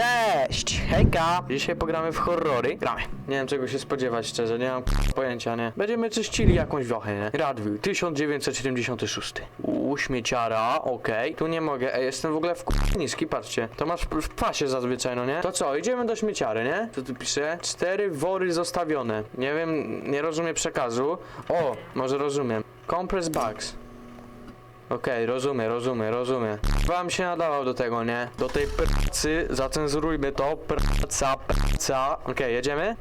Cześć! Hejka! Dzisiaj pogramy w horrory. Gramy. Nie wiem czego się spodziewać szczerze, nie mam pojęcia, nie? Będziemy czyścili jakąś wiochę, nie? Radwił, 1976. U, śmieciara, okej. Tu nie mogę, Ej, jestem w ogóle w k- niski, patrzcie. To masz w pasie zazwyczaj, no nie? To co, idziemy do śmieciary, nie? Co tu pisze? Cztery wory zostawione. Nie wiem, nie rozumiem przekazu. O, może rozumiem. Compress bags. Okej, rozumiem, rozumiem, rozumiem. Wam się nadawał do tego, nie? Do tej pracy, zacenzurujmy to. Praca, praca. Okej, jedziemy?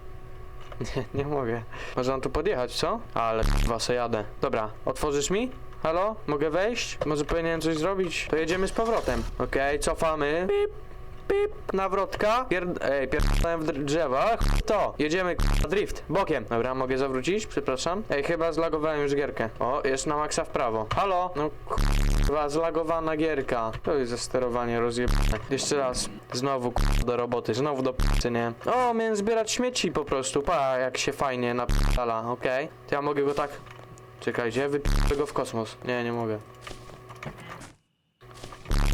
Nie, nie mogę. Może mam tu podjechać, co? Ale se jadę. Dobra, otworzysz mi? Halo? Mogę wejść? Może powinienem coś zrobić? To jedziemy z powrotem. Okej, cofamy. Pip, pip, nawrotka. Pier... Ej, pierdolałem w dr- drzewa. To, jedziemy k***a, drift, bokiem. Dobra, mogę zawrócić? Przepraszam. Ej, chyba zlagowałem już gierkę. O, jest na maksa w prawo. Halo? No Chyba zlagowana gierka. To jest za sterowanie rozjebane. Jeszcze raz. Znowu k***a, do roboty. Znowu do p***y, nie? O, miałem zbierać śmieci po prostu. Pa, jak się fajnie nap***ala, okej? To ja mogę go tak... Czekajcie, wyp***ę go w kosmos. Nie, nie mogę.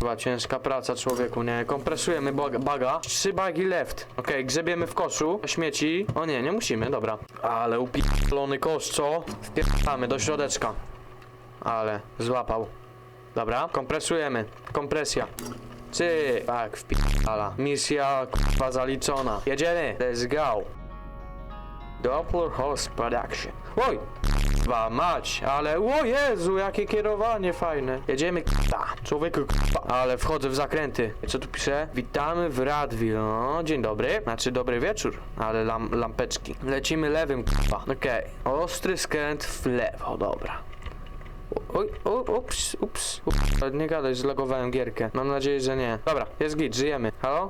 Chyba ciężka praca człowieku, nie? Kompresujemy bag baga. Trzy bagi left. Okej, grzebiemy w koszu. Śmieci. O nie, nie musimy, dobra. Ale upi***lony kosz, co? Wpierdamy do środeczka. Ale złapał. Dobra, kompresujemy. Kompresja. Czy, tak, wpierdala. Misja kurwa zaliczona. Jedziemy. Let's go. Doppler Horse Production. Oj! Kurwa mać, ale o Jezu, jakie kierowanie fajne. Jedziemy kurwa. Człowieku kurwa. Ale wchodzę w zakręty. Co tu pisze? Witamy w Radwil. No, dzień dobry. Znaczy dobry wieczór. Ale lam, lampeczki. Lecimy lewym kurwa. Okej. Ostry skręt w lewo, dobra. Oj, o, ups, ups, ups. Nie gadaj, zlogowałem gierkę. Mam nadzieję, że nie. Dobra, jest git, żyjemy. Halo?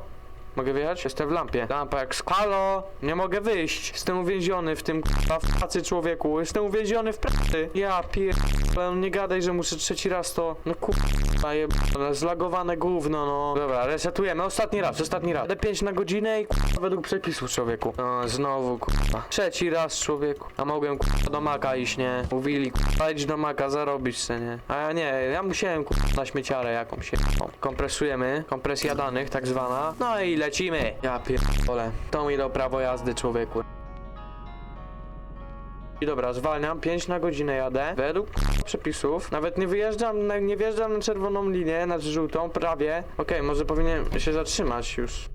Mogę wyjechać? Jestem w lampie. Lampa jak sk- Halo! Nie mogę wyjść. Jestem uwięziony w tym k***a w pracy człowieku. Jestem uwięziony w pracy. Ja pier... Ale nie gadaj, że muszę trzeci raz to... No kurwa jebane, zlagowane gówno no. Dobra, resetujemy. Ostatni raz, ostatni raz. D5 na godzinę i kurwa według przepisów człowieku. No, znowu kurwa. Trzeci raz człowieku. A mogłem kurwa do maka iść, nie? Mówili kurwa idź do maka zarobić se, nie? A ja nie, ja musiałem kurwa na śmieciarę jakąś jebną. Kompresujemy. Kompresja danych tak zwana. No i lecimy. Ja pierdolę. To mi do prawo jazdy człowieku. I dobra, zwalniam, 5 na godzinę jadę. Według przepisów. Nawet nie wyjeżdżam, na, nie wjeżdżam na czerwoną linię, na żółtą, prawie. Okej, może powinien się zatrzymać już.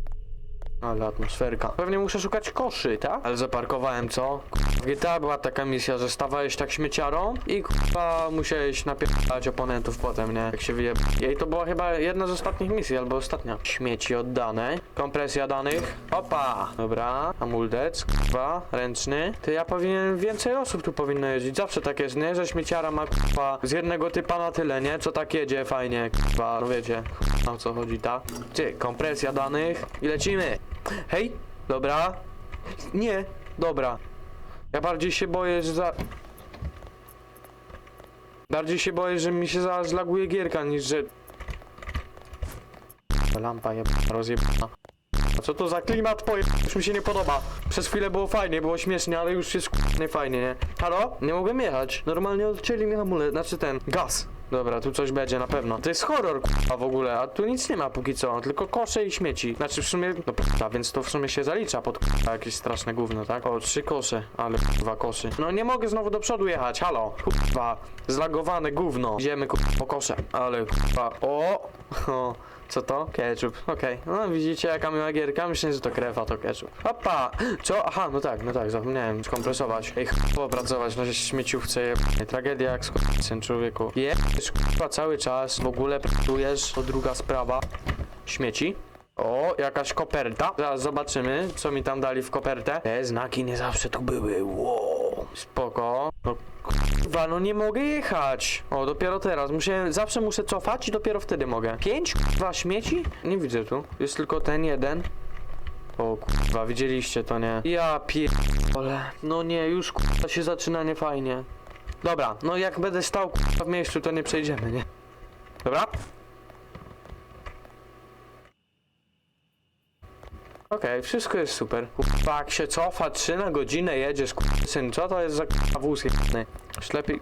Ale atmosferka. Pewnie muszę szukać koszy, tak? Ale zaparkowałem, co? W GTA była taka misja, że stawałeś tak śmieciarą i kurwa musiałeś napierdalać oponentów potem, nie? Jak się wyjeb... I to była chyba jedna z ostatnich misji, albo ostatnia. Śmieci oddane. Kompresja danych. Opa! Dobra. Amuldec, kurwa, ręczny. Ty ja powinien, więcej osób tu powinno jeździć. Zawsze tak jest, nie? Że śmieciara ma kurwa z jednego typa na tyle, nie? Co tak jedzie fajnie, kurwa, no wiecie. O co chodzi, ta? Ty, kompresja danych i lecimy. Hej, dobra. Nie, dobra. Ja bardziej się boję, że za... Bardziej się boję, że mi się zaraz zlaguje gierka, niż że... Lampa jeb... rozjebana. A co to za klimat poje... Już mi się nie podoba. Przez chwilę było fajnie, było śmiesznie, ale już jest nie fajnie, nie? Halo? Nie mogłem jechać. Normalnie odcięli mi hamulec, znaczy ten, gaz. Dobra, tu coś będzie na pewno. To jest horror, k***a, w ogóle, a tu nic nie ma póki co, tylko kosze i śmieci. Znaczy w sumie, no p***a, więc to w sumie się zalicza pod k***a, jakieś straszne gówno, tak? O, trzy kosze, ale dwa koszy. No nie mogę znowu do przodu jechać, halo. Kurwa, zlagowane gówno. Idziemy k***a, po kosze, ale k***a, o, o. Co to? Ketchup. Okej. No widzicie jaka miła gierka? Myślę, że to krew, a to ketchup. Opa! Co? Aha, no tak, no tak, zapomniałem skompresować. Ej, ch***o pracować na śmieciówce. jebany. Tragedia jak syn człowieku. Jesz k***a cały czas, w ogóle pracujesz, to druga sprawa. Śmieci. O, jakaś koperta. Zaraz zobaczymy, co mi tam dali w kopertę. Te znaki nie zawsze tu były. Wow. Spoko. No Kurwa, no nie mogę jechać. O, dopiero teraz. Muszę, zawsze muszę cofać i dopiero wtedy mogę. Pięć kurwa śmieci? Nie widzę tu. Jest tylko ten jeden. O kurwa, widzieliście to, nie? Ja pierdolę. No nie, już kurwa się zaczyna niefajnie. Dobra, no jak będę stał kurwa w miejscu, to nie przejdziemy, nie? Dobra? Okej, wszystko jest super. Kurwa, jak się cofa 3 na godzinę jedziesz, kurwa, syn, co to jest za kurwa wóz jebany? Już lepiej...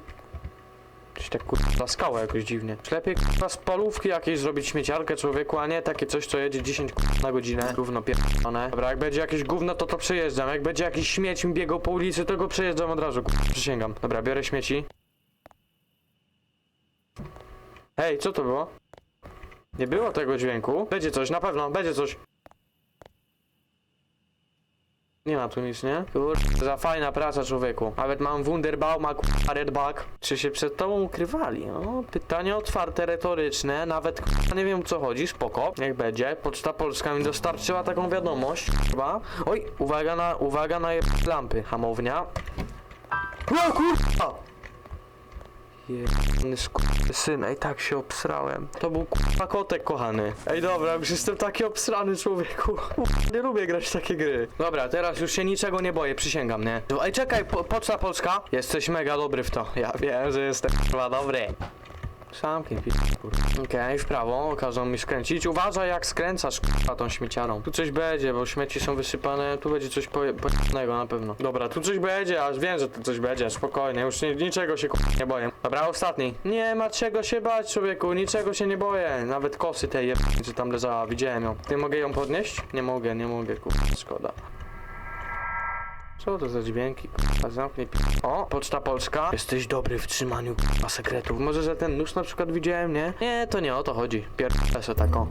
Coś tak kurwa na skałę jakoś dziwnie. Czy Lepiej kurwa z polówki jakieś zrobić śmieciarkę człowieku, a nie takie coś, co jedzie 10 kurwa na godzinę. Gówno pierdolone. Dobra, jak będzie jakieś gówno, to to przejeżdżam. Jak będzie jakiś śmieć mi biegał po ulicy, to go przejeżdżam od razu. Kurwa, przysięgam. Dobra, biorę śmieci. Hej, co to było? Nie było tego dźwięku. Będzie coś, na pewno, będzie coś. Nie ma tu nic, nie? Kurde, za fajna praca człowieku. Nawet mam Wunderbauma, k***a Redback. Czy się przed tobą ukrywali? O, pytanie otwarte, retoryczne. Nawet k***a nie wiem co chodzi, spoko. Niech będzie. Poczta Polska mi dostarczyła taką wiadomość. Chyba. Oj, uwaga na, uwaga na je... lampy. Hamownia. O kurwa! Jebany syn, ej tak się obsrałem. To był k***a kotek kochany. Ej dobra, już jestem taki obsrany człowieku. Nie lubię grać w takie gry. Dobra, teraz już się niczego nie boję, przysięgam, nie? Ej czekaj, po, Poczta Polska. Jesteś mega dobry w to. Ja wiem, że jestem chyba dobry. Samkiem pi... kurwa. Okej, w prawo, każą mi skręcić. Uważaj jak skręcasz kurwa tą śmieciarą. Tu coś będzie, bo śmieci są wysypane, tu będzie coś poje- pojebanego na pewno. Dobra, tu coś będzie, aż wiem, że tu coś będzie, spokojnie, już nie, niczego się kurwa nie boję. Dobra, ostatni. Nie ma czego się bać, człowieku, niczego się nie boję. Nawet kosy tej jeb... co tam leżała, widziałem ją. Ty mogę ją podnieść? Nie mogę, nie mogę, kurwa, szkoda. Co to za dźwięki? Kurwa, zamknij. O, Poczta Polska. Jesteś dobry w trzymaniu kurwa sekretów. Może, że ten nóż na przykład widziałem, nie? Nie, to nie o to chodzi. Pierdolę se tako.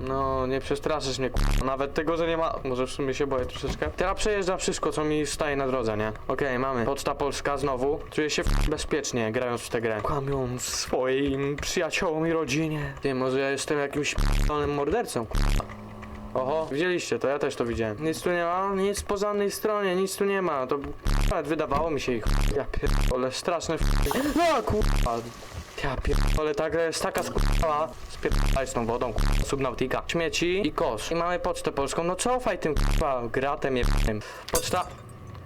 No, nie przestraszysz mnie, kurwa. Nawet tego, że nie ma... Może w sumie się boję troszeczkę. Teraz przejeżdża wszystko, co mi staje na drodze, nie? Okej, mamy. Poczta Polska znowu. Czuję się w- bezpiecznie, grając w tę grę. Kłamią swoim przyjaciołom i rodzinie. Ty, może ja jestem jakimś p***dolnym mordercą, kurwa. Oho, widzieliście to, ja też to widziałem. Nic tu nie ma, nic po żadnej stronie, nic tu nie ma. To nawet wydawało mi się ich. Ja pierdolę, straszne f... No kurwa. Ja pierdolę, ta gra jest taka skurwa. Spierdolaj z tą wodą, kurwa, subnautika. Śmieci i kosz. I mamy pocztę polską, no cofaj tym kurwa gratem jebanym. Poczta...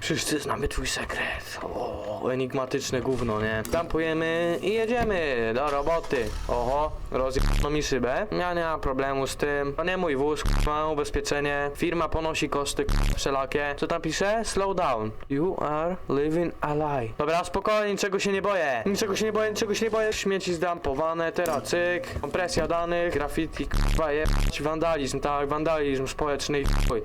Wszyscy znamy twój sekret. O, enigmatyczne gówno, nie? Tampujemy i jedziemy do roboty. Oho, rozjebano mi szybę. Ja nie mam problemu z tym. To nie mój wóz, ma ubezpieczenie. Firma ponosi koszty wszelakie. Co tam pisze? Slow down. You are living a lie. Dobra, spokojnie, niczego się nie boję. Niczego się nie boję, niczego się nie boję. Śmieci zdampowane, teraz cyk. Kompresja danych, graffiti, k***a, jebać, wandalizm, tak, wandalizm społeczny i chuj.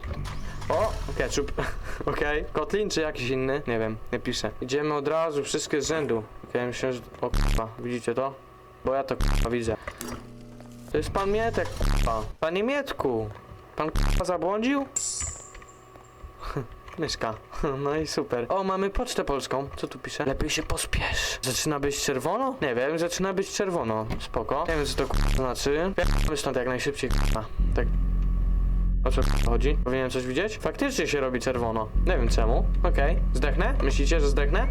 O, ketchup. Okej. Kotlin czy jakiś inny? Nie wiem, nie piszę. Idziemy od razu, wszystkie z rzędu. Okej, myślę, że... O kurwa, widzicie to? Bo ja to kurwa widzę. To jest pan Mietek, kurwa. Panie Mietku! Pan kurwa zabłądził? Myszka. No i super. O, mamy pocztę polską. Co tu pisze? Lepiej się pospiesz. Zaczyna być czerwono? Nie wiem, zaczyna być czerwono. Spoko. Nie wiem, co to kurwa znaczy. Ja stąd jak najszybciej, kurwa. Tak o co chodzi? Powinienem coś widzieć? Faktycznie się robi czerwono. Nie wiem czemu. Okej. Zdechnę? Myślicie, że zdechnę?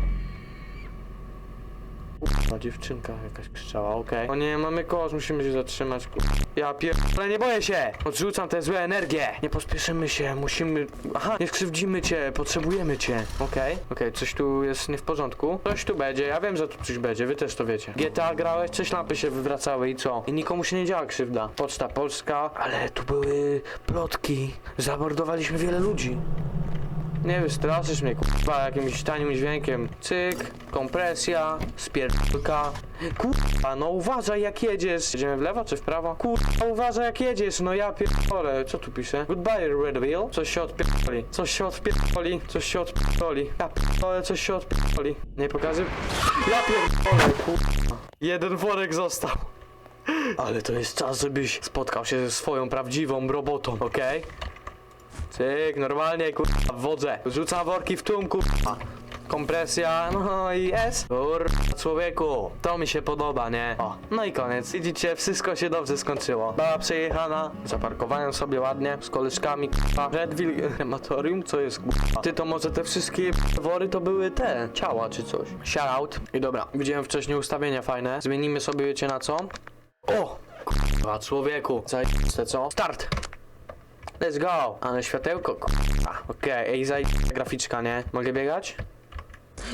Kurwa, dziewczynka jakaś krzyczała, okej. O nie, mamy kosz, musimy się zatrzymać, kur... Ja pier... Ale nie boję się! Odrzucam tę złe energię! Nie pospieszymy się, musimy... Aha, nie skrzywdzimy cię, potrzebujemy cię. Okej, okej, coś tu jest nie w porządku. Coś tu będzie, ja wiem, że tu coś będzie, wy też to wiecie. GTA grałeś, coś lampy się wywracały i co? I nikomu się nie działa krzywda. Poczta Polska, ale tu były plotki. Zamordowaliśmy wiele ludzi. Nie wystraszysz mnie, kurwa, jakimś tanim dźwiękiem. Cyk, kompresja, spierdolka. Kurwa, no uważaj jak jedziesz. Jedziemy w lewo czy w prawo? Kurwa, uważaj jak jedziesz, no ja pierdolę. Co tu pisze? Goodbye, Red Wheel. Coś się odpierdoli. Coś się odpierdoli. Coś się odpierdoli. Ja pierdolę, coś się odpierdoli. Nie pokażę? Ja pierdolę, kurwa. Jeden worek został. Ale to jest czas, żebyś spotkał się ze swoją prawdziwą robotą, okej? Cyk, normalnie kurwa wodzę. Rzucam worki w tłum kurwa. Kompresja, no i S. Kurwa, człowieku, to mi się podoba, nie? O, no i koniec. Widzicie, wszystko się dobrze skończyło. Baba przejechana, zaparkowałem sobie ładnie z koleżkami, kurwa. Redville krematorium, co jest kurwa? Ty to może te wszystkie wory to były te, ciała czy coś. Shoutout. I dobra, widziałem wcześniej ustawienia fajne. Zmienimy sobie, wiecie na co? O! Kurwa, człowieku. Zajebiste, co? Start! Let's go! Ale światełko, kurwa. Okej, ej, zaj... graficzka, nie? Mogę biegać?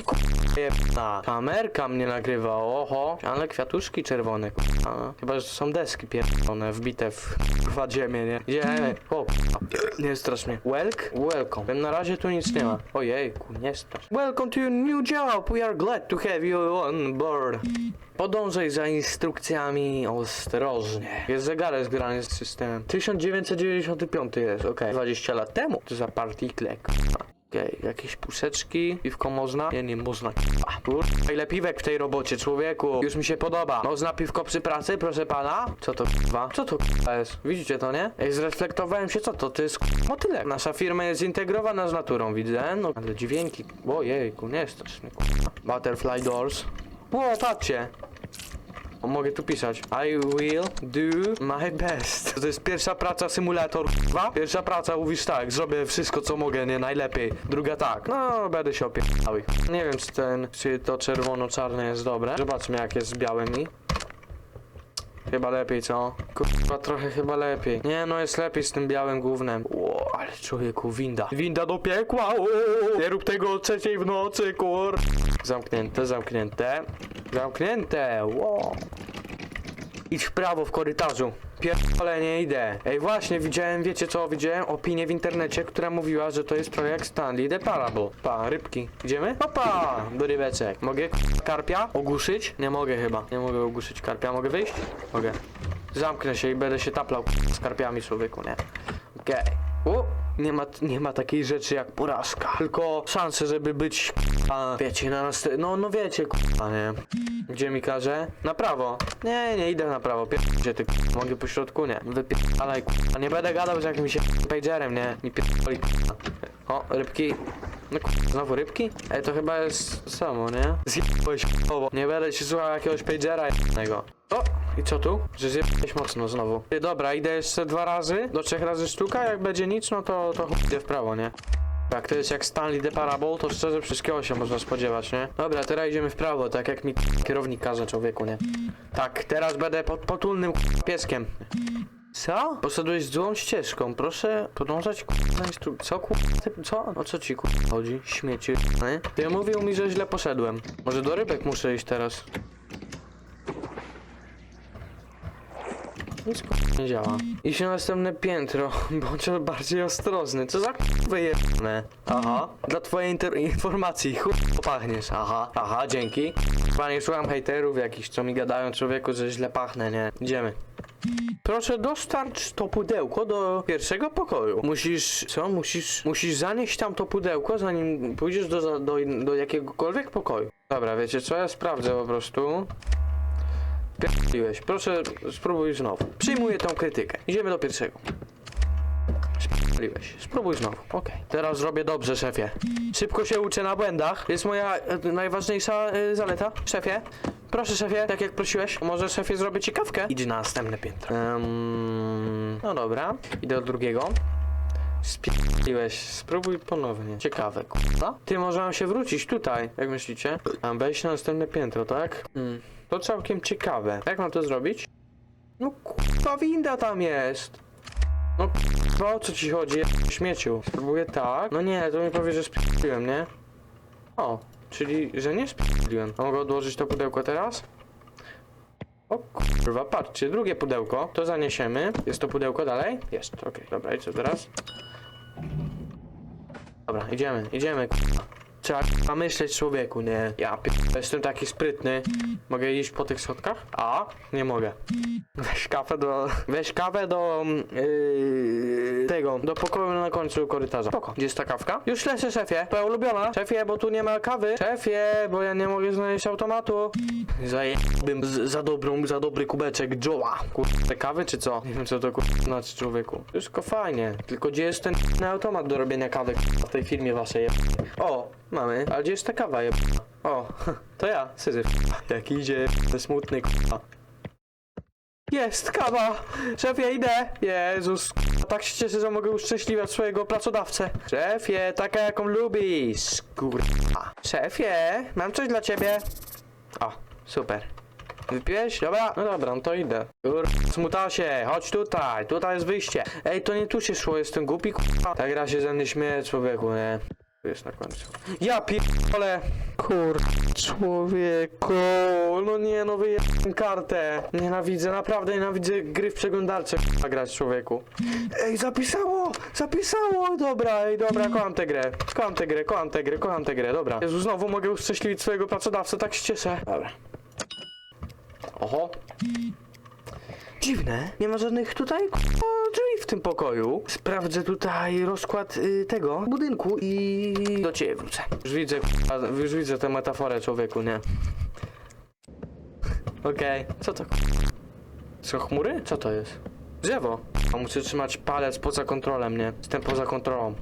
Kurwa, jebna. Kamerka mnie nagrywa, oho. Ale kwiatuszki czerwone, kurwa. Chyba, że to są deski pierdolone, wbite w kurwa ziemię, nie? Idziemy. O, kurwa. Nie strasz mnie. Welk? Welcome. Na razie tu nic nie ma. Ojejku, nie strasz. Welcome to your new job. We are glad to have you on board. Podążaj za instrukcjami ostrożnie. Jest zegarek zgrany z systemem. 1995 jest, okej. 20 lat temu. To za partikle, kurwa. Okej, jakieś puszeczki, piwko można? Nie, nie można. Kurwa, ile piwek w tej robocie, człowieku? Już mi się podoba. Można piwko przy pracy, proszę pana? Co to k***wa? Co to k***wa jest? Widzicie to, nie? Ej, zreflektowałem się, co to? To jest k***a motylek. Nasza firma jest zintegrowana z naturą, widzę. No, ale dźwięki. Ojejku, nie strasznie, k***a. Butterfly doors. O, patrzcie. O, mogę tu pisać. I will do my best. To jest pierwsza praca symulator, dwa. Pierwsza praca mówisz tak, zrobię wszystko co mogę, nie najlepiej. Druga tak, no będę się opierał. Nie wiem czy ten, czy to czerwono-czarne jest dobre. Zobaczmy jak jest z białymi. Chyba lepiej, co? Kurwa, trochę chyba lepiej. Nie, no jest lepiej z tym białym głównym. Ło, ale człowieku, winda. Winda do piekła, o, Nie rób tego o trzeciej w nocy, kur... Zamknięte, zamknięte. Zamknięte, ło. Idź w prawo w korytarzu. Pierdolę, nie idę. Ej, właśnie, widziałem, wiecie co, widziałem opinię w internecie, która mówiła, że to jest projekt Stanley The Parable. Pa, rybki. Idziemy? Opa, do rybeczek. Mogę k***a, karpia ogłuszyć? Nie mogę chyba. Nie mogę ogłuszyć karpia. Mogę wyjść? Mogę. Zamknę się i będę się taplał z karpiami, człowieku, nie? Okej. U, Nie ma, nie ma takiej rzeczy jak porażka. Tylko szanse, żeby być, a wiecie, na nas, no, no wiecie, k***a, nie? Gdzie mi każe? Na prawo. Nie, nie idę na prawo. Pierdolę ty, k***a. mogę po środku, nie. Wypierdalaj, k***a. Nie będę gadał z jakimś pagerem, nie. Mi pierdoli, k***a. O, rybki. No k***a, znowu rybki? Ej, to chyba jest samo, nie? Zjebałeś k***owo. Nie będę się słuchał jakiegoś pagera jednego. O! I co tu? Że zjebałeś mocno znowu. Ty, dobra, idę jeszcze dwa razy. Do trzech razy sztuka. Jak będzie nic, no to, to chuj, idę w prawo, nie? Jak to jest jak Stanley The Parable, to szczerze wszystkiego się można spodziewać, nie? Dobra, teraz idziemy w prawo, tak jak mi kierownik każe człowieku, nie? Tak, teraz będę pod, potulnym pieskiem. Co? Poszedłeś złą ścieżką, proszę podążać k***a. Co k***a? Co? O co ci k***a chodzi? Śmieci, nie? Ty mówił mi, że źle poszedłem. Może do rybek muszę iść teraz. Nic k***a nie działa. Iść na następne piętro, bądź bardziej ostrożny. Co za wyjebane? Aha. Dla twojej informacji, chuj pachniesz. Aha, aha, dzięki. Panie, słucham hejterów jakichś, co mi gadają człowieku, że źle pachnę, nie? Idziemy. Proszę dostarcz to pudełko do pierwszego pokoju. Musisz, co? Musisz, musisz zanieść tam to pudełko, zanim pójdziesz do, do, do jakiegokolwiek pokoju. Dobra, wiecie co? Ja sprawdzę po prostu. Pierdoliłeś. Proszę, spróbuj znowu. Przyjmuję tą krytykę. Idziemy do pierwszego. Spierdoliłeś. Spróbuj znowu. Okej. Teraz zrobię dobrze, szefie. Szybko się uczę na błędach. Jest moja e, najważniejsza e, zaleta. Szefie. Proszę, szefie, tak jak prosiłeś. Może, szefie, zrobię ci kawkę? Idź na następne piętro. Em, no dobra. Idę do drugiego. Spierdoliłeś. Spróbuj ponownie. Ciekawe, kurwa. Ty, może mam się wrócić tutaj, jak myślicie? Mam wejść na następne piętro, tak? Hmm. To całkiem ciekawe. Jak mam to zrobić? No kurwa, winda tam jest. No kurwa, o co ci chodzi? Śmieciu. Spróbuję tak. No nie, to mi powie, że spierdoliłem, nie? O, czyli, że nie spierdoliłem. A mogę odłożyć to pudełko teraz? O kurwa, patrzcie, drugie pudełko. To zaniesiemy. Jest to pudełko dalej? Jest, okej, dobra, i co teraz? Dobra, idziemy, idziemy, kurwa. Trzeba myśleć człowieku, nie? Ja p... jestem taki sprytny. Mogę iść po tych schodkach? A, nie mogę. Weź kawę do... Weź kawę do... Yy, tego, do pokoju na końcu korytarza. Spoko. Gdzie jest ta kawka? Już lecę, szefie. Twoja ulubiona. Szefie, bo tu nie ma kawy. Szefie, bo ja nie mogę znaleźć automatu. Zajebałbym z- za dobrą, za dobry kubeczek Joe'a. Kurde, kawy czy co? Nie wiem co to kurde znaczy człowieku. Wszystko fajnie. Tylko gdzie jest ten automat do robienia kawy k***a, w tej firmie waszej. O, mamy. Ale gdzie jest ta kawa jeb... O, to ja, Syzyf. Jak idzie, smutny k***a. Jest kawa! Szefie, idę! Jezus, tak się cieszę, że mogę uszczęśliwiać swojego pracodawcę. Szefie, taka jaką lubisz, kurwa. Szefie, mam coś dla ciebie. O, super. Wypiłeś? Dobra? No dobra, no to idę. Kur... Smutasie, chodź tutaj, tutaj jest wyjście. Ej, to nie tu się szło, jestem głupi, kurwa. Ta gra się ze mnie śmieje, człowieku, nie? Jest na końcu. Ja pierdolę! Kur... Człowieku! No nie, no wyjechałem kartę! Nienawidzę, naprawdę nienawidzę gry w przeglądarce k***a, grać człowieku. Ej, zapisało! Zapisało! Dobra, ej, dobra, kocham tę grę. Kocham tę grę, kocham tę grę, kocham tę grę, dobra. Jezu, znowu mogę uszczęśliwić swojego pracodawcę, tak się cieszę. Dobra. Oho. Dziwne, nie ma żadnych tutaj k***a, drzwi w tym pokoju. Sprawdzę tutaj rozkład y, tego budynku i do ciebie wrócę. Już widzę, k***a, już widzę tę metaforę człowieku, nie? Okej, co to k***a? Są chmury? Co to jest? Drzewo. A muszę trzymać palec poza kontrolem, nie? Jestem poza kontrolą.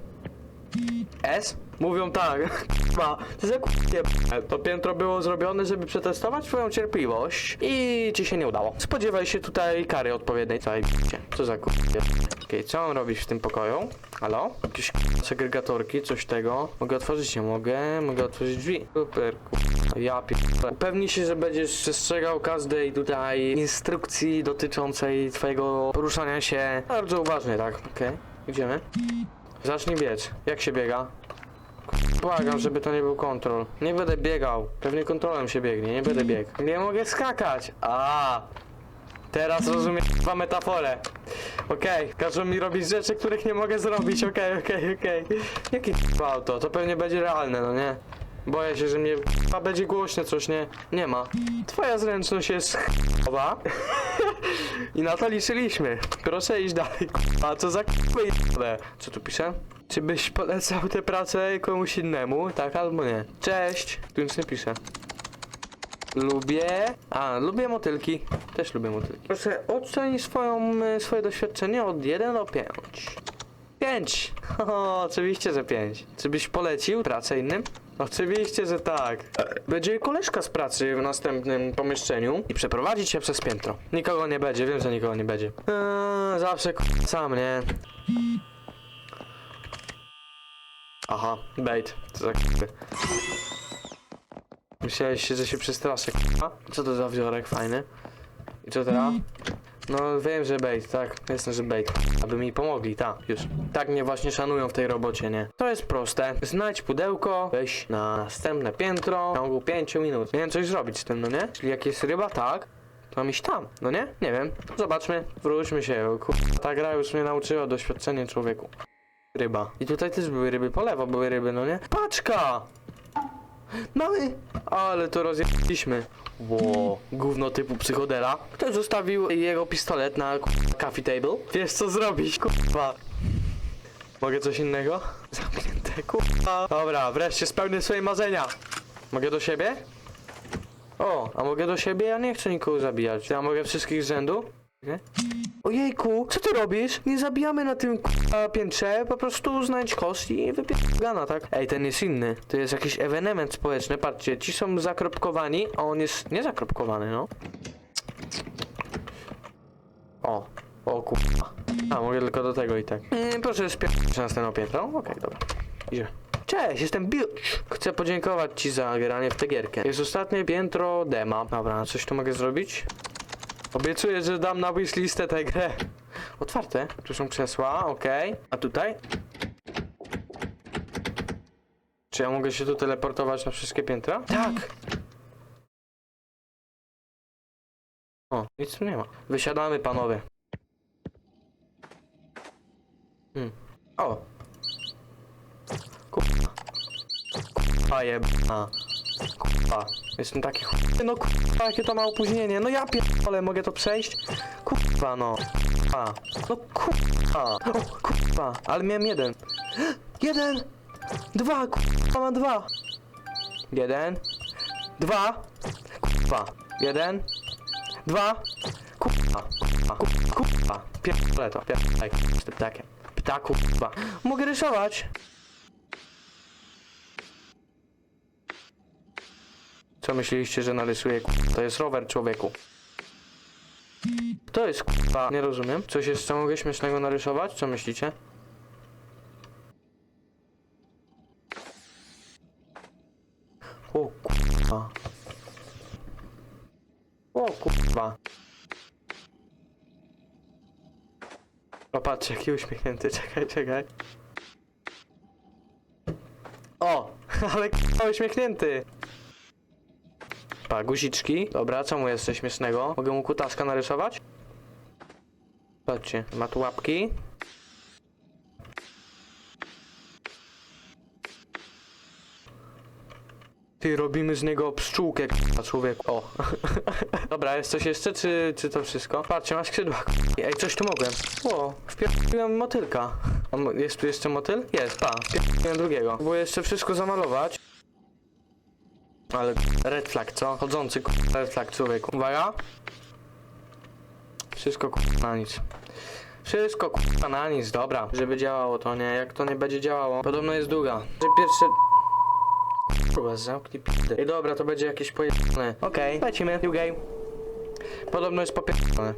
S? Mówią tak. Ma, za k***ie. To piętro było zrobione, żeby przetestować twoją cierpliwość i ci się nie udało. Spodziewaj się tutaj kary odpowiedniej. Zajebiście. Co za k***ie. Okej, co on robi w tym pokoju? Halo? Jakieś k***a segregatorki, coś tego. Mogę otworzyć, nie mogę. Mogę otworzyć drzwi. Super, k***a. Ja pierdolę. Upewnij się, że będziesz przestrzegał każdej tutaj instrukcji dotyczącej twojego poruszania się. Bardzo uważnie, tak? Okej, idziemy. Zacznij biec. Jak się biega? Błagam, żeby to nie był kontrol. Nie będę biegał. Pewnie kontrolem się biegnie, nie będę biegł. Nie mogę skakać. A. Teraz rozumiem chyba metaforę. Okej, każą mi robić rzeczy, których nie mogę zrobić. Okej, okej, okej. Jaki k***a auto? To pewnie będzie realne, no nie? Boję się, że mnie k***a będzie głośno coś, nie? Nie ma. Twoja zręczność jest ch***owa. I na to liczyliśmy. Proszę iść dalej. A co za k***a Co tu pisze? Czy byś polecał tę pracę komuś innemu? Tak albo nie? Cześć! Tu nic nie pisze. Lubię... A, lubię motylki. Też lubię motylki. Proszę, oceń swoją, e, swoje doświadczenie od 1 do 5. 5! O, oczywiście, że 5. Czy byś polecił pracę innym? Oczywiście, że tak. Będzie koleżka z pracy w następnym pomieszczeniu i przeprowadzić się przez piętro. Nikogo nie będzie, wiem, że nikogo nie będzie. Eee, zawsze k- sam, nie? Aha, bait. Co za k***y. Myślałeś, że się przestraszę, k***a? Co to za wziorek fajny? I co teraz? No wiem, że bait, tak. Jasne, że bait. Aby mi pomogli, tak, już. Tak mnie właśnie szanują w tej robocie, nie? To jest proste. Znajdź pudełko, weź na następne piętro w ciągu 5 minut. Nie wiem, coś zrobić z tym, no nie? Czyli jak jest ryba, tak, to mam iść tam, no nie? Nie wiem. Zobaczmy, wróćmy się. Kur... Ta gra już mnie nauczyła doświadczenie człowieku. Ryba. I tutaj też były ryby, po lewo były ryby, no nie? Paczka! Mamy! Ale to rozjechaliśmy. Ło, gówno typu psychodela. Ktoś zostawił jego pistolet na coffee table. Wiesz co zrobić, kurwa. Mogę coś innego? Zamknięte, kurwa. Dobra, wreszcie spełnię swoje marzenia. Mogę do siebie? O, a mogę do siebie? Ja nie chcę nikogo zabijać. Ja mogę wszystkich z rzędu? Nie? Ojejku, co ty robisz? Nie zabijamy na tym k***a piętrze, po prostu znajdź kość i wypierdana, tak? Ej, ten jest inny. To jest jakiś ewenement społeczny, patrzcie, ci są zakropkowani, a on jest niezakropkowany, no. O, o k***a. A, mogę tylko do tego i tak. Yy, proszę spierdolić na następne piętro. Okej, dobra. Idzie. Cześć, jestem Bilcz. Chcę podziękować ci za granie w tę gierkę. Jest ostatnie piętro dema. Dobra, coś tu mogę zrobić? Obiecuję, że dam na wishlistę tę grę. Otwarte. Tu są krzesła, okej. A tutaj? Czy ja mogę się tu teleportować na wszystkie piętra? Tak! O, nic tu nie ma. Wysiadamy, panowie. Hmm. O! Kurwa. Kurwa jebana. Kurwa. Jestem taki. No kurwa, jakie to ma opóźnienie. No ja pierdolę, mogę to przejść? Kurwa no. Kurwa. No kurwa. O, kurwa. Ale miałem jeden. Jeden. Dwa, kurwa, dwa. Jeden. Dwa. Kurwa. Jeden. Dwa. Kurwa. Kurwa. Kurwa. Kurwa. Pierdolę to. Pierdolę. Ptakiem. Ptaku, kurwa. Mogę rysować. Co myśleliście, że narysuję? k***a? To jest rower człowieku. To jest k***a. Nie rozumiem. Coś jeszcze mogę śmiesznego narysować? Co myślicie? O kurwa. O kurwa. O patrz, jaki uśmiechnięty. Czekaj, czekaj. O, ale k***a uśmiechnięty. Pa, guziczki. Dobra, co mu jeszcze śmiesznego? Mogę mu kutaska narysować? Patrzcie, ma tu łapki. Ty, robimy z niego pszczółkę, k***a, człowieku. O. Dobra, jest coś jeszcze, czy, czy to wszystko? Patrzcie, ma skrzydła. k***a. Ej, coś tu mogłem. O, wpierdoliłem motylka. Jest tu jeszcze motyl? Jest, pa. Wpierdoliłem drugiego. Było jeszcze wszystko zamalować. Ale red flag, co? Chodzący red flag, człowieku. Uwaga. Wszystko na nic. Wszystko k***a na nic, dobra. Żeby działało to, nie? Jak to nie będzie działało? Podobno jest długa. Że pierwsze... Kurwa, zamknij p***y. Ej, dobra, to będzie jakieś pojebane. Okej, lecimy, you game. Podobno jest popierdolone.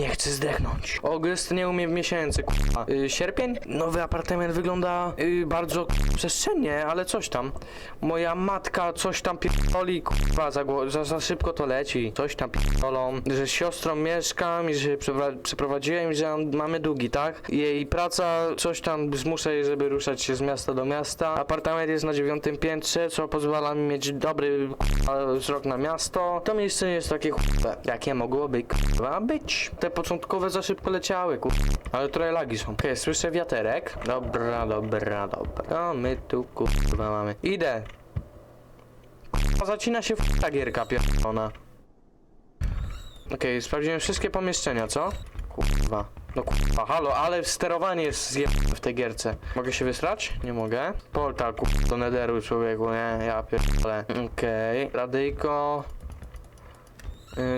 Nie chcę zdechnąć. August nie umie w miesięcy, kurwa. Y, sierpień? Nowy apartament wygląda y, bardzo k***a, przestrzennie, ale coś tam. Moja matka coś tam pierdoli, kurwa, za, za, za szybko to leci. Coś tam pierdolą, że z siostrą mieszkam i że przepra- przeprowadziłem i że mam- mamy długi, tak? Jej praca, coś tam zmusza jej, żeby ruszać się z miasta do miasta. Apartament jest na dziewiątym piętrze, co pozwala mi mieć dobry kurwa, wzrok na miasto. To miejsce jest takie kurwa, jakie mogłoby kurwa być. Te początkowe za szybko leciały, kurwa. Ale trochę lagi są. Okej, słyszę wiaterek. Dobra, dobra, dobra. A my tu kurwa mamy. Idę. Kurwa, zacina się ta gierka pierdolona. Okej, sprawdziłem wszystkie pomieszczenia, co? Kurwa. No kurwa, halo, ale sterowanie jest zjebane w tej gierce. Mogę się wysrać? Nie mogę. Portal, kurwa, do nederu, człowieku, nie? Ja pierdolę. Okej, radyjko.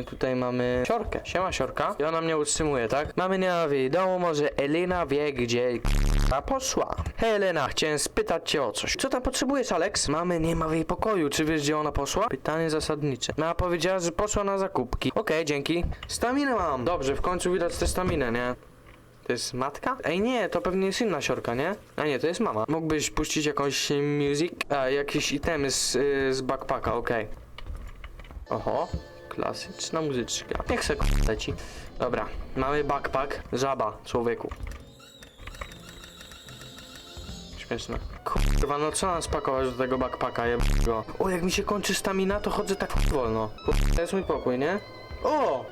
Y, tutaj mamy siorkę. Siema siorka. I ona mnie utrzymuje, tak? Mamy nie wiadomo, może Elena wie, gdzie k***a poszła. Hej Elena, chciałem spytać cię o coś. Co tam potrzebujesz, Alex? Mamy nie ma w jej pokoju. Czy wiesz, gdzie ona poszła? Pytanie zasadnicze. Mama powiedziała, że poszła na zakupki. Okej, dzięki. Staminę mam. Dobrze, w końcu widać tę staminę, nie? To jest matka? Ej nie, to pewnie jest inna siorka, nie? A nie, to jest mama. Mógłbyś puścić jakąś music? A, jakieś itemy z, y, z backpacka, okej. Oho, klasyczna muzyczka. Niech se k- leci. Dobra, mamy backpack. Żaba, człowieku. Śmieszne. Kurwa, no co mam spakować do tego backpacka jebnego? O, jak mi się kończy stamina, to chodzę tak wolno. Kurwa, to jest mój pokój, nie? O,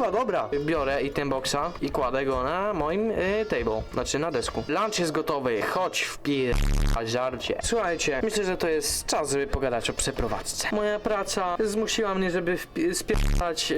kurwa, dobra. Biorę i ten boxa i kładę go na moim y, table, znaczy na desku. Lunch jest gotowy, chodź w pier... żarcie. Słuchajcie, myślę, że to jest czas, żeby pogadać o przeprowadzce. Moja praca zmusiła mnie, żeby spierdać yy,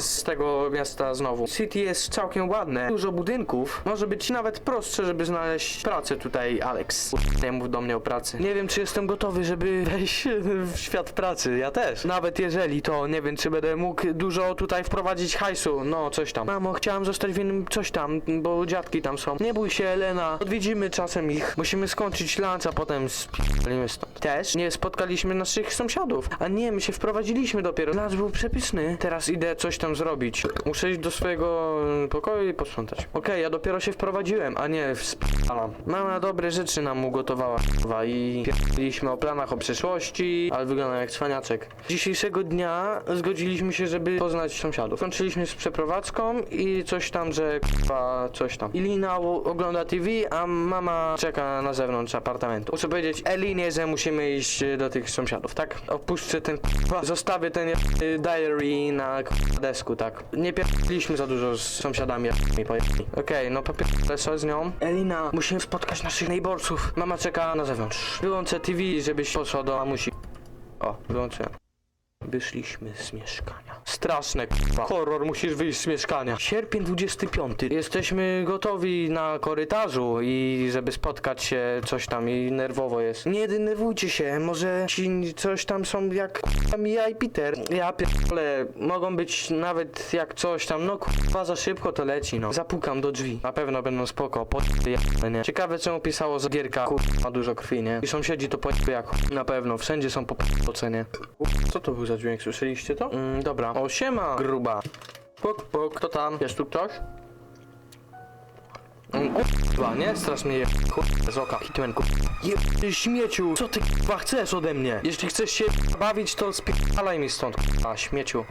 z tego miasta znowu. City jest całkiem ładne, dużo budynków. Może być nawet prostsze, żeby znaleźć pracę tutaj, Alex. Nie mów do mnie o pracy. Nie wiem, czy jestem gotowy, żeby wejść w świat pracy. Ja też. Nawet jeżeli to, nie wiem, czy będę mógł dużo tutaj wprowadzić hajsu. No, coś tam. Mamo, chciałam zostać w innym coś tam, bo dziadki tam są. Nie bój się, Elena. Odwiedzimy czasem ich. Musimy skończyć lunch, a potem spalimy stąd. Też nie spotkaliśmy naszych sąsiadów. A nie, my się wprowadziliśmy dopiero. Lunch był przepisny. Teraz idę coś tam zrobić. Muszę iść do swojego mm, pokoju i posprzątać. Okej, ja dopiero się wprowadziłem, a nie spalam. Mama dobre rzeczy nam ugotowała i pierdiliśmy o planach o przyszłości, ale wygląda jak cwaniaczek. Dzisiejszego dnia zgodziliśmy się, żeby poznać sąsiadów. Kończyliśmy z przeprowadzką i coś tam, że k***wa, coś tam. Ilina ogląda TV, a mama czeka na zewnątrz apartamentu. Muszę powiedzieć Elinie, że musimy iść do tych sąsiadów, tak? Opuszczę ten k***wa, zostawię ten y, diary na k***wa, desku, tak? Nie pierdiliśmy za dużo z sąsiadami, mi pojechali. Okej, no popierdolę co z nią. Elina, musimy spotkać naszych neighborsów. Mama czeka na zewnątrz. Wyłączę TV, żebyś poszła do mamusi. O, wyłączyłem. Wyszliśmy z mieszkania. Straszne k***a. Horror, musisz wyjść z mieszkania. Sierpień 25. Jesteśmy gotowi na korytarzu i żeby spotkać się coś tam i nerwowo jest. Nie denerwujcie się, może ci coś tam są jak k***a Mia i Peter. Ja pierdolę, mogą być nawet jak coś tam, no k***a za szybko to leci no. Zapukam do drzwi. Na pewno będą spoko, po nie. Ciekawe czemu pisało z gierka k***a dużo krwi, nie? I sąsiedzi to po jak na pewno, wszędzie są po ocenie. Co to był za dźwięk? Słyszeliście to? Mm, dobra. O, siema, gruba. Puk, puk, kto tam? Jest tu ktoś? Mm, kurwa, nie? Strasz mnie je... Kurwa, z oka. Hitman, kurwa. Je... ty śmieciu! Co ty, kurwa, chcesz ode mnie? Jeśli chcesz się bawić, to spierdalaj mi stąd, kurwa, śmieciu.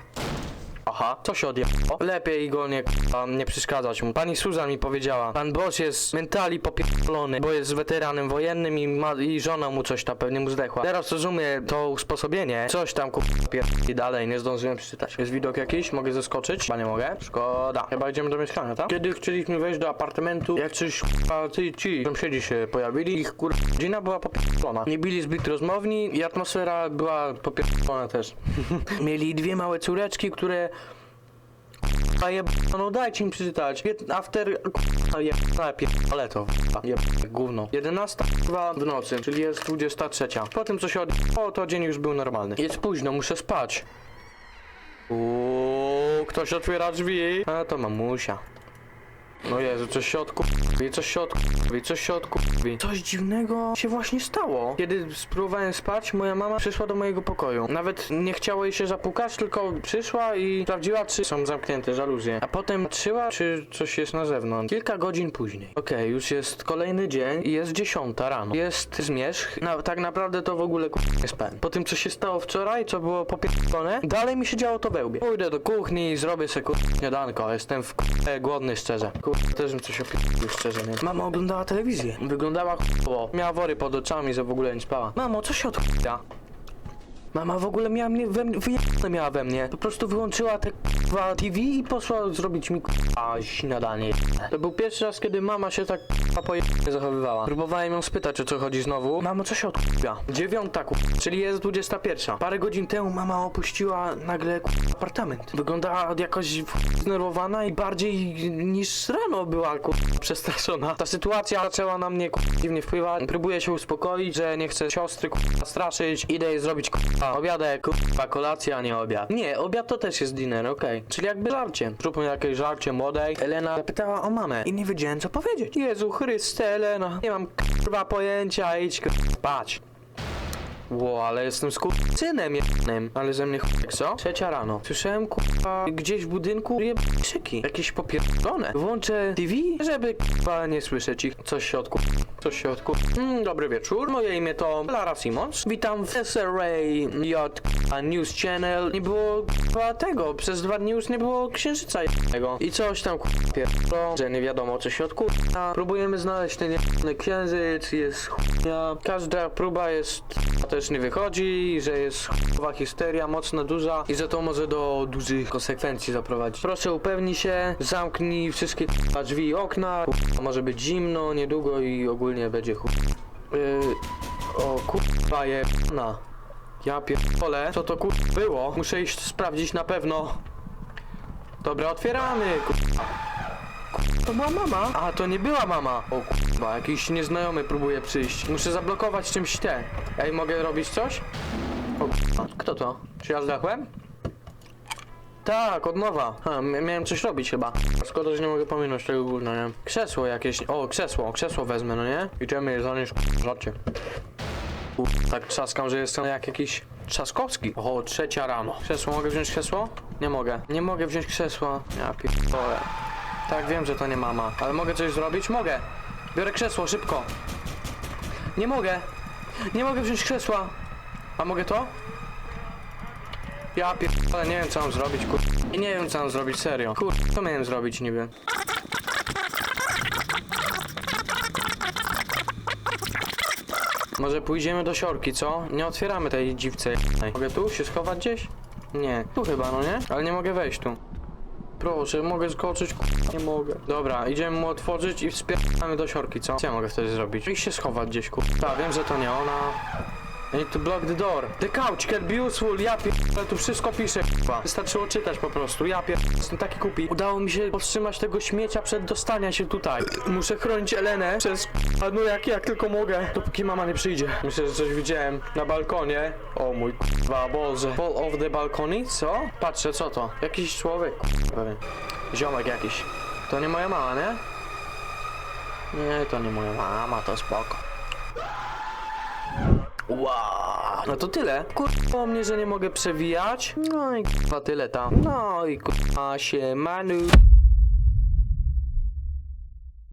Aha, co się odjebało? Lepiej go nie nie przeszkadzać mu. Pani Susan mi powiedziała, pan boss jest mentali popierdolony, bo jest weteranem wojennym i, ma, i żona mu coś tam pewnie mu zdechła. Teraz rozumie to usposobienie, coś tam kurwa pierdoli dalej, nie zdążyłem przeczytać. Jest widok jakiś? Mogę zeskoczyć? Chyba nie mogę. Szkoda. Chyba idziemy do mieszkania, tak? Kiedy chcieliśmy wejść do apartamentu, jak coś kurwa ci, ci sąsiedzi się pojawili, ich kurwa rodzina była popierdolona. Nie byli zbyt rozmowni i atmosfera była popierdolona też. Mieli dwie małe córeczki, które a jeb... no dajcie mi przeczytać. Wiet- After... A jeb... A pierdolę to. k***a. Jeb... Gówno. 11 chyba w nocy, czyli jest 23. Po tym co się odjechało, to dzień już był normalny. Jest późno, muszę spać. Uuu, ktoś otwiera drzwi. A to mamusia. No Jezu, coś się odkurwi, coś się odkurwi, coś się odkurwi. Coś dziwnego się właśnie stało. Kiedy spróbowałem spać, moja mama przyszła do mojego pokoju. Nawet nie chciało jej się zapukać, tylko przyszła i sprawdziła, czy są zamknięte żaluzje. A potem patrzyła, czy coś jest na zewnątrz. Kilka godzin później. Okej, już jest kolejny dzień i jest dziesiąta rano. Jest zmierzch. No, tak naprawdę to w ogóle kur... nie spałem. Po tym, co się stało wczoraj, co było popierdolone, dalej mi się działo to bełbie. Pójdę do kuchni i zrobię sobie kur... śniadanko. Jestem w kur... głodny szczerze. Też bym coś opierdolił szczerze, nie? Mama oglądała telewizję. Wyglądała chujowo. Miała wory pod oczami, że w ogóle nie spała. Mamo, co się odchupia? Mama w ogóle miała mnie, we mnie, wyjebane miała we mnie. Po prostu wyłączyła te k***a TV i poszła zrobić mi k***a śniadanie. To był pierwszy raz, kiedy mama się tak pojebanie zachowywała. Próbowałem ją spytać, o co chodzi znowu. Mamo, co się odkupia? Dziewiąta k***a, czyli jest 21. Parę godzin temu mama opuściła nagle k***a apartament. Wyglądała jakoś zdenerwowana i bardziej niż rano była k***a przestraszona. Ta sytuacja zaczęła na mnie k***a dziwnie wpływać. Próbuję się uspokoić, że nie chcę siostry k***a straszyć. Idę jej zrobić k***a obiadek, k***a kolacja, a nie obiad. Nie, obiad to też jest dinner, okej. Czyli jakby żarcie. Zróbmy jakieś żarcie młodej. Elena zapytała o mamę i nie wiedziałem co powiedzieć. Jezu Chryste, Elena. Nie mam k***a pojęcia, idź k***a spać. Ło, ale jestem skurczynem jednym. Ale ze mnie chłopek, co? Trzecia rano. Słyszałem, kurwa, gdzieś w budynku jeb... krzyki. Jakieś popierdolone. Włączę TV, żeby, kurwa, nie słyszeć ich. Coś się odkur... Coś się odkur... Mm, dobry wieczór. Moje imię to Lara Simons. Witam w SRA J News Channel. Nie było, kurwa, tego. Przez dwa dni już nie było księżyca jednego. I coś tam, kurwa, pierdolą, że nie wiadomo, co się odkurwa. Próbujemy znaleźć ten jebany księżyc. Jest chujnia. Każda próba jest też nie wychodzi, że jest chujowa histeria mocno duża i że to może do dużych konsekwencji zaprowadzić. Proszę upewnij się, zamknij wszystkie drzwi i okna, może być zimno niedługo i ogólnie będzie chuj. Yy, o kurwa jebana. Ja pierdolę, co to kurwa było? Muszę iść sprawdzić na pewno. Dobra, otwieramy, kurwa. To była mama? A, to nie była mama. O kurwa, jakiś nieznajomy próbuje przyjść. Muszę zablokować czymś te. Ej, mogę robić coś? O kurwa, kto to? Czy ja zdechłem? Tak, od nowa. Ha, miałem coś robić chyba. Szkoda, że nie mogę pominąć tego gówna, nie? Krzesło jakieś. O, krzesło, krzesło wezmę, no nie? Idziemy je zanieść, żarcie. Tak trzaskam, że jestem jak jakiś Trzaskowski. O, trzecia rano. Krzesło, mogę wziąć krzesło? Nie mogę. Nie mogę wziąć krzesła. Ja pierdolę. Tak, wiem, że to nie mama. Ale mogę coś zrobić? Mogę. Biorę krzesło, szybko. Nie mogę. Nie mogę wziąć krzesła. A mogę to? Ja pierdolę, nie wiem co mam zrobić, kur... I nie wiem co mam zrobić, serio. Kur... Co miałem zrobić niby? Może pójdziemy do siorki, co? Nie otwieramy tej dziwce. Mogę tu się schować gdzieś? Nie. Tu chyba, no nie? Ale nie mogę wejść tu. Proszę, mogę skoczyć? Ku- Nie mogę. Dobra, idziemy mu otworzyć i wspieramy do siorki, co? Co ja mogę wtedy zrobić? I się schować gdzieś, kur... Tak, wiem, że to nie ona. I need to block the door. The couch can be useful. Ja pierdolę, tu wszystko pisze, k***a. Wystarczyło czytać po prostu. Ja pierdolę, jestem taki kupi. Udało mi się powstrzymać tego śmiecia przed dostania się tutaj. Muszę chronić Elenę przez... A no jak, jak tylko mogę. Dopóki mama nie przyjdzie. Myślę, że coś widziałem na balkonie. O mój k***a, Boże. Fall off the balcony? Co? Patrzę, co to? Jakiś człowiek, k***a, pewnie. Ziomek jakiś. To nie moja mama, nie? Nie, to nie moja mama, to spoko. Wow. No to tyle. Kurwa mnie, że nie mogę przewijać. No i kurwa tyle tam. No i kurwa się manu.